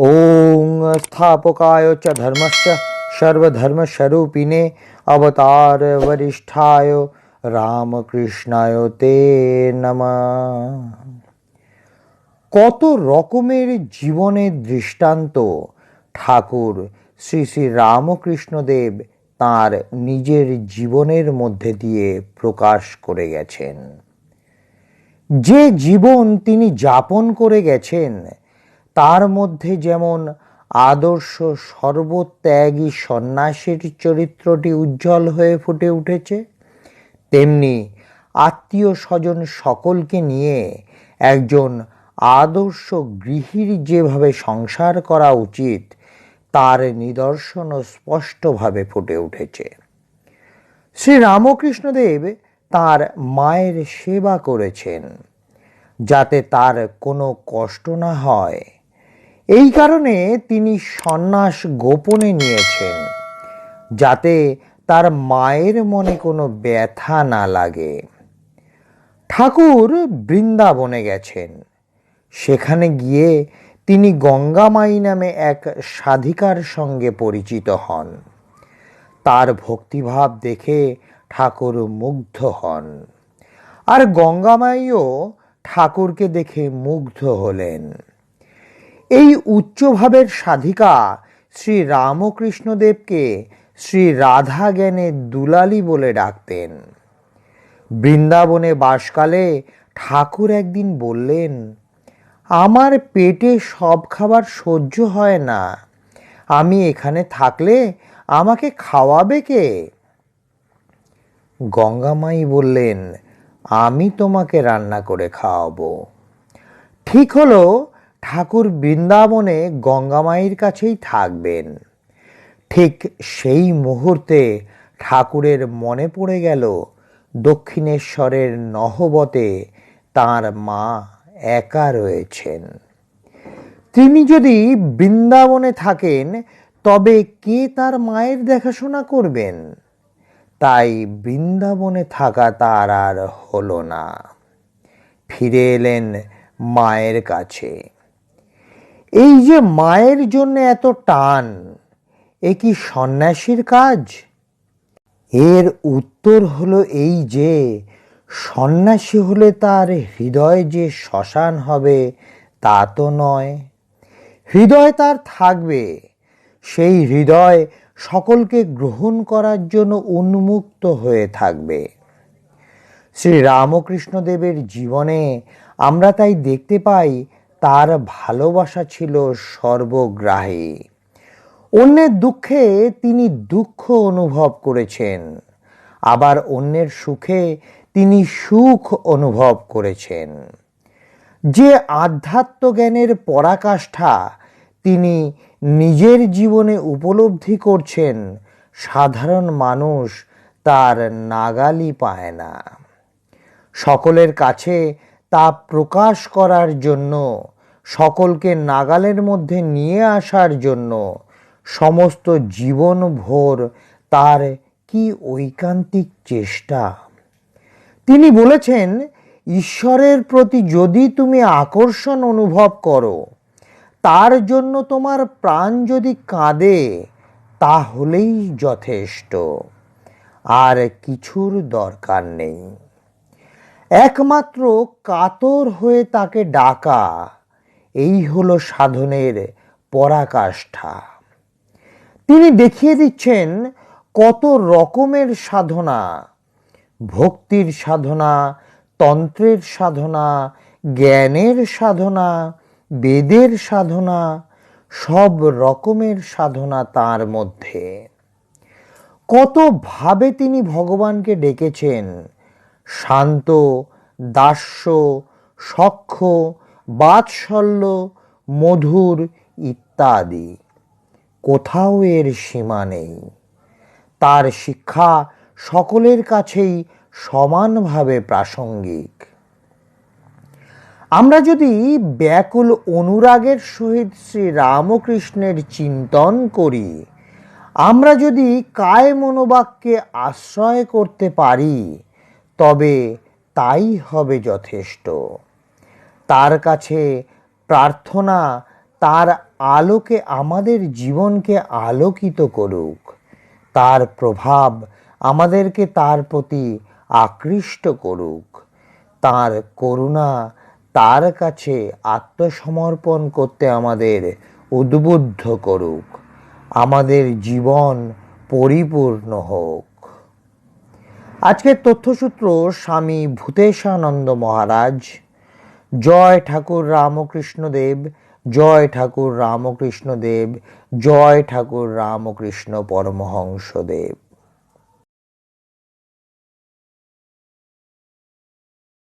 ॐ स्थापकाय च धर्मस्य सर्वधर्मस्वरूपिणे अवतार वरिष्ठाय রামকৃষ্ণায় তে নমঃ কত রকমের জীবনের দৃষ্টান্ত ঠাকুর শ্রী শ্রী রামকৃষ্ণদেব তাঁর নিজের জীবনের মধ্যে দিয়ে প্রকাশ করে গেছেন যে জীবন তিনি যাপন করে গেছেন তার মধ্যে যেমন আদর্শ সর্বত্যাগী সন্ন্যাসীর চরিত্রটি উজ্জ্বল হয়ে ফুটে উঠেছে, তেমনি আত্মীয় স্বজন সকলকে নিয়ে একজন আদর্শ গৃহীর যেভাবে সংসার করা উচিত, তার নিদর্শনও স্পষ্টভাবে ফুটে উঠেছে। শ্রী রামকৃষ্ণদেব তার মায়ের সেবা করেছেন, যাতে তার কোনো কষ্ট না হয়। এই কারণে তিনি সন্ন্যাস গোপনে নিয়েছেন, যাতে তার মায়ের মনে কোনো ব্যথা না লাগে। ঠাকুর বৃন্দাবনে গেছেন। সেখানে গিয়ে তিনি গঙ্গামাই নামে এক সাধিকার সঙ্গে পরিচিত হন। তার ভক্তিভাব দেখে ঠাকুর মুগ্ধ হন। আর গঙ্গামাইও ঠাকুরকে দেখে মুগ্ধ হলেন। এই উচ্চভাবের সাধিকা শ্রী রামকৃষ্ণদেবকে শ্রী রাধা জ্ঞানের দুলালি বলে ডাকতেন। বৃন্দাবনে বাসকালে ঠাকুর একদিন বললেন, আমার পেটে সব খাবার সহ্য হয় না। আমি এখানে থাকলে আমাকে খাওয়াবে কে? গঙ্গামাই বললেন, আমি তোমাকে রান্না করে খাওয়াবো। ঠিক হলো ঠাকুর বৃন্দাবনে গঙ্গামাইয়ের কাছেই থাকবেন। ঠিক সেই মুহূর্তে ঠাকুরের মনে পড়ে গেল দক্ষিণেশ্বরের নহবতে তার মা একা রয়েছেন। তিনি যদি বৃন্দাবনে থাকেন, তবে কে তার মায়ের দেখাশোনা করবেন? তাই বৃন্দাবনে থাকা তার আর হলো না। ফিরে এলেন মায়ের কাছে। এই যে মায়ের জন্য এত টান, এ কি সন্ন্যাসীর কাজ? এর উত্তর হলো এই যে, সন্ন্যাসী হলে তার হৃদয় যে শ্মশান হবে, তা তো নয়। হৃদয় তার থাকবে, সেই হৃদয় সকলকে গ্রহণ করার জন্য উন্মুক্ত হয়ে থাকবে। শ্রী রামকৃষ্ণদেবের জীবনে আমরা তাই দেখতে পাই তার ভালোবাসা ছিল সর্বগ্রাহী। অন্যের দুঃখে তিনি দুঃখ অনুভব করেছেন। আবার অন্যের সুখে তিনি সুখ অনুভব করেছেন। যে আধ্যাত্ম জ্ঞানের পরাকাষ্ঠা তিনি নিজের জীবনে উপলব্ধি করছেন, সাধারণ মানুষ তার নাগালি পায় না। সকলের কাছে তা প্রকাশ করার জন্য, সকলকে নাগালের মধ্যে নিয়ে আসার জন্য, সমস্ত জীবন ভোর তার কি ঐকান্তিক চেষ্টা? তিনি বলেছেন, ঈশ্বরের প্রতি যদি তুমি আকর্ষণ অনুভব করো, তার জন্য তোমার প্রাণ যদি কাঁদে, তাহলেই যথেষ্ট। আর কিছুর দরকার নেই। একমাত্র কাতর হয়ে তাকে ডাকা, এই হলো সাধনের পরাকাষ্ঠা। তিনি দেখিয়ে দিচ্ছেন কত রকমের সাধনা, ভক্তির সাধনা, তন্ত্রের সাধনা, জ্ঞানের সাধনা, বেদের সাধনা, সব রকমের সাধনা তার মধ্যে। কত ভাবে তিনি ভগবানকে ডেকেছেন শান্ত, দাস্য সখ্য বাৎসল্য, মধুর ইত্যাদি। কোথাও এর সীমা নেই। তার শিক্ষা সকলের কাছেই সমানভাবে প্রাসঙ্গিক। আমরা যদি ব্যাকুল অনুরাগের সহিত শ্রী রামকৃষ্ণের চিন্তন করি, আমরা যদি কায় মনোবাক্যে আশ্রয় করতে পারি তবে তাই হবে যথেষ্ট। তার কাছে প্রার্থনা তার আলোকে আমাদের জীবনকে আলোকিত করুক। তার প্রভাব আমাদেরকে তার প্রতি আকৃষ্ট করুক। তার করুণা তার কাছে আত্মসমর্পণ করতে আমাদের উদ্বুদ্ধ করুক। আমাদের জীবন পরিপূর্ণ হোক। আজকের তথ্যসূত্র, স্বামী ভূতেশানন্দ মহারাজ। জয় ঠাকুর রামকৃষ্ণ দেব জয় ঠাকুর রামকৃষ্ণ দেব জয় ঠাকুর রামকৃষ্ণ পরমহংস দেব